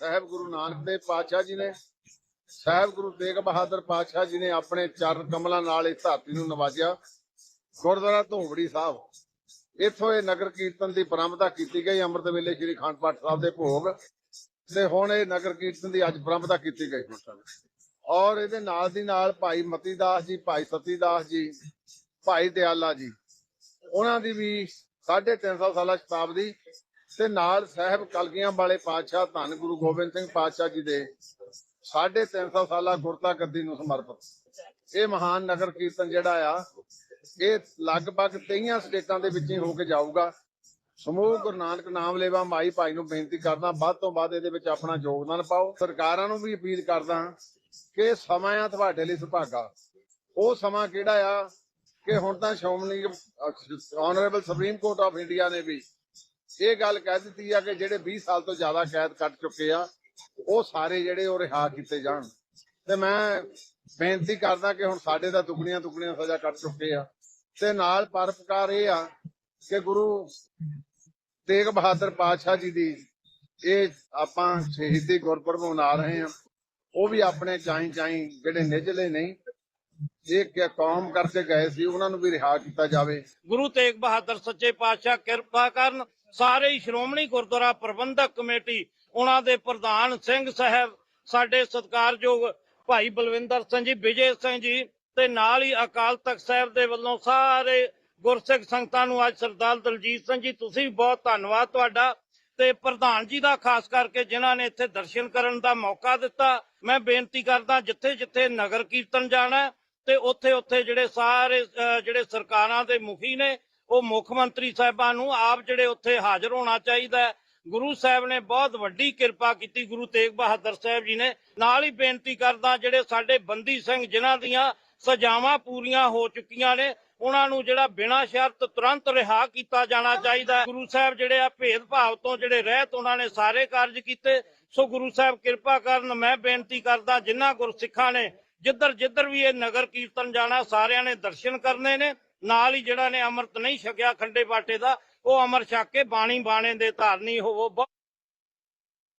ਸਾਹਿਬ ਗੁਰੂ ਨਾਨਕ ਦੇਵ ਪਾਤਸ਼ਾਹ ਜੀ ਨੇ, ਸਾਹਿਬ ਗੁਰੂ ਤੇਗ ਬਹਾਦਰ ਪਾਤਸ਼ਾਹ ਜੀ ਨੇ ਆਪਣੇ ਚਰਨ ਕਮਲਾਂ ਨਾਲ ਇਸ ਧਰਤੀ ਨੂੰ ਨਵਾਜਿਆ, ਗੁਰਦੁਆਰਾ ਧੂੰਬੜੀ ਸਾਹਿਬ। ਇੱਥੋਂ ਇਹ ਨਗਰ ਕੀਰਤਨ ਦੀ ਪ੍ਰਾਰੰਭਤਾ ਕੀਤੀ ਗਈ, ਅੰਮ੍ਰਿਤ ਵੇਲੇ ਸ੍ਰੀ ਅਖੰਡ ਪਾਠ ਸਾਹਿਬ ਦੇ ਭੋਗ, ਤੇ ਹੁਣ ਇਹ ਨਗਰ ਕੀਰਤਨ ਦੀ ਅੱਜ ਪ੍ਰਾਰੰਭਤਾ ਕੀਤੀ ਗਈ। ਔਰ ਇਹਦੇ ਨਾਲ ਦੀ ਨਾਲ ਭਾਈ ਮਤੀ ਦਾਸ ਜੀ, ਭਾਈ ਸਤੀ ਦਾਸ ਜੀ, ਭਾਈ ਦਿਆਲਾ ਜੀ, ਉਹਨਾਂ ਦੀ ਵੀ 350 ਸਾਲਾ ਸ਼ਤਾਬਦੀ ਤੇ ਨਾਲ ਸਾਹਿਬ ਕਲਗੀਆਂ ਵਾਲੇ ਪਾਤਸ਼ਾਹ ਧੰਨ ਗੁਰੂ ਗੋਬਿੰਦ ਸਿੰਘ ਪਾਤਸ਼ਾਹ ਜੀ ਦੇ 350 ਸਾਲਾ ਗੁਰਤਾ ਗੱਦੀ ਨੂੰ ਸਮਰਪਿਤ। ਇਹ ਮਹਾਨ ਨਗਰ ਕੀਰਤਨ ਜਿਹੜਾ ਆ, ਇਹ ਲਗਭਗ 23 ਸਟੇਟਾਂ ਦੇ ਵਿੱਚ ਹੀ ਹੋ ਕੇ ਜਾਊਗਾ। ਸਮੂਹ ਗੁਰੂ ਨਾਨਕ ਨਾਮ ਲੈਵਾ ਮਾਈ ਭਾਈ ਨੂੰ ਬੇਨਤੀ ਕਰਦਾ, ਵੱਧ ਤੋਂ ਵੱਧ ਇਹਦੇ ਵਿੱਚ ਆਪਣਾ ਯੋਗਦਾਨ ਪਾਓ। ਸਰਕਾਰਾਂ ਨੂੰ ਵੀ ਅਪੀਲ ਕਰਦਾ ਕਿ ਸਮਾਂ ਆ ਤੁਹਾਡੇ ਲਈ ਸੁਭਾਗਾ। ਉਹ ਸਮਾਂ ਕਿਹੜਾ ਆ ਕਿ ਹੁਣ ਤਾਂ Shiromani honourable supreme court of India ਨੇ ਵੀ ਇਹ ਗੱਲ ਕਹਿ ਦਿੱਤੀ ਆ ਕਿ ਜਿਹੜੇ 20 ਸਾਲ ਤੋਂ ਜ਼ਿਆਦਾ ਕੈਦ ਕੱਟ ਚੁੱਕੇ ਆ, ਉਹ ਸਾਰੇ ਜਿਹੜੇ ਉਹ ਰਿਹਾ ਕੀਤੇ ਜਾਣ। ਤੇ ਮੈਂ ਬੇਨਤੀ ਕਰਦਾ ਕਿ ਹੁਣ ਸਾਡੇ ਤਾਂ ਟੁਕੜੀਆਂ ਟੁਕੜੀਆਂ ਸਜ਼ਾ ਕੱਟ ਚੁੱਕੇ ਆ। ਤੇ ਨਾਲ ਪਰਪਕਾਰ ਇਹ ਆ ਕਿ ਗੁਰੂ ਤੇਗ ਬਹਾਦਰ ਪਾਤਸ਼ਾਹ ਜੀ ਦੀ ਇਹ ਆਪਾਂ ਸ਼ਹੀਦੀ ਗੁਰਪੁਰਬ ਮਨਾ ਰਹੇ ਆ, ਉਹ ਵੀ ਆਪਣੇ ਚਾਈ ਚਾਈ ਜਿਹੜੇ ਨਿਜਲੇ ਨਹੀਂ ਇਹ ਕਿ ਕੌਮ ਕਰਕੇ ਗਏ ਸੀ, ਉਹਨਾਂ ਨੂੰ ਵੀ ਰਿਹਾ ਕੀਤਾ ਜਾਵੇ। ਗੁਰੂ ਤੇਗ ਬਹਾਦਰ ਸੱਚੇ ਪਾਤਸ਼ਾਹ ਕਿਰਪਾ ਕਰਨ ਸਾਰੇ ਹੀ ਸ਼੍ਰੋਮਣੀ ਗੁਰਦੁਆਰਾ ਪ੍ਰਬੰਧਕ ਕਮੇਟੀ, ਉਹਨਾਂ ਦੇ ਪ੍ਰਧਾਨ ਸਿੰਘ ਸਾਹਿਬ, ਸਾਡੇ ਸਤਿਕਾਰਯੋਗ ਭਾਈ ਬਲਵਿੰਦਰ ਸਿੰਘ ਜੀ, ਵਿਜੇ ਸਿੰਘ ਜੀ ਤੇ ਨਾਲ ਹੀ ਅਕਾਲ ਤਖਤ ਸਾਹਿਬ ਦੇ ਵੱਲੋਂ ਸਾਰੇ ਗੁਰਸਿੱਖ ਸੰਗਤਾਂ ਨੂੰ ਅੱਜ ਸਰਦਾਰ ਦਲਜੀਤ ਸਿੰਘ ਜੀ, ਤੁਸੀਂ ਬਹੁਤ ਧੰਨਵਾਦ ਤੁਹਾਡਾ ਤੇ ਪ੍ਰਧਾਨ ਜੀ ਦਾ, ਖਾਸ ਕਰਕੇ ਜਿਨ੍ਹਾਂ ਨੇ ਇੱਥੇ ਦਰਸ਼ਨ ਕਰਨ ਦਾ ਮੌਕਾ ਦਿੱਤਾ, ਮੈਂ ਬੇਨਤੀ ਕਰਦਾ ਜਿੱਥੇ ਜਿੱਥੇ ਨਗਰ ਕੀਰਤਨ ਜਾਣਾ ਤੇ ਉੱਥੇ ਉੱਥੇ ਜਿਹੜੇ ਸਾਰੇ ਜਿਹੜੇ ਸਰਕਾਰਾਂ ਦੇ ਮੁਖੀ ਨੇ ਉਹ ਮੁੱਖ ਮੰਤਰੀ ਸਾਹਿਬਾਂ ਨੂੰ ਆਪ ਜਿਹੜੇ ਉੱਥੇ ਹਾਜ਼ਰ ਹੋਣਾ ਚਾਹੀਦਾ ਗੁਰੂ ਸਾਹਿਬ ਨੇ ਬਹੁਤ ਵੱਡੀ ਕਿਰਪਾ ਕੀਤੀ, ਗੁਰੂ ਤੇਗ ਬਹਾਦਰ ਸਾਹਿਬ ਜੀ ਨੇ। ਨਾਲ ਹੀ ਬੇਨਤੀ ਕਰਦਾ ਜਿਹੜੇ ਸਾਡੇ ਬੰਦੀ ਸਿੰਘ ਜਿਨ੍ਹਾਂ ਦੀਆਂ ਸਜ਼ਾਵਾਂ ਪੂਰੀਆਂ ਹੋ ਚੁੱਕੀਆਂ ਨੇ, ਉਹਨਾਂ ਨੂੰ ਜਿਹੜਾ ਬਿਨਾਂ ਸ਼ਰਤ ਤੁਰੰਤ ਰਿਹਾ ਕੀਤਾ ਜਾਣਾ ਚਾਹੀਦਾ ਗੁਰੂ ਸਾਹਿਬ ਜਿਹੜੇ ਆ ਭੇਦਭਾਵ ਤੋਂ ਜਿਹੜੇ ਰਹਿਤ ਉਹਨਾਂ ਨੇ ਸਾਰੇ ਕਾਰਜ ਕੀਤੇ। ਸੋ ਗੁਰੂ ਸਾਹਿਬ ਕਿਰਪਾ ਕਰਨ ਮੈਂ ਬੇਨਤੀ ਕਰਦਾ ਜਿਨ੍ਹਾਂ ਗੁਰਸਿੱਖਾਂ ਨੇ ਜਿੱਧਰ ਜਿੱਧਰ ਵੀ ਇਹ ਨਗਰ ਕੀਰਤਨ ਜਾਣਾ, ਸਾਰਿਆਂ ਨੇ ਦਰਸ਼ਨ ਕਰਨੇ ਨੇ। ਨਾਲ ਹੀ ਜਿਹੜਾ ਨੇ ਅੰਮ੍ਰਿਤ ਨਹੀਂ ਛਕਿਆ ਖੰਡੇ ਬਾਟੇ ਦਾ, ਉਹ ਅਮਰ ਛਕ ਕੇ ਬਾਣੀ ਬਾਣੇ ਦੇ ਧਾਰਨੀ ਹੋਵੋ। ਬਹੁਤ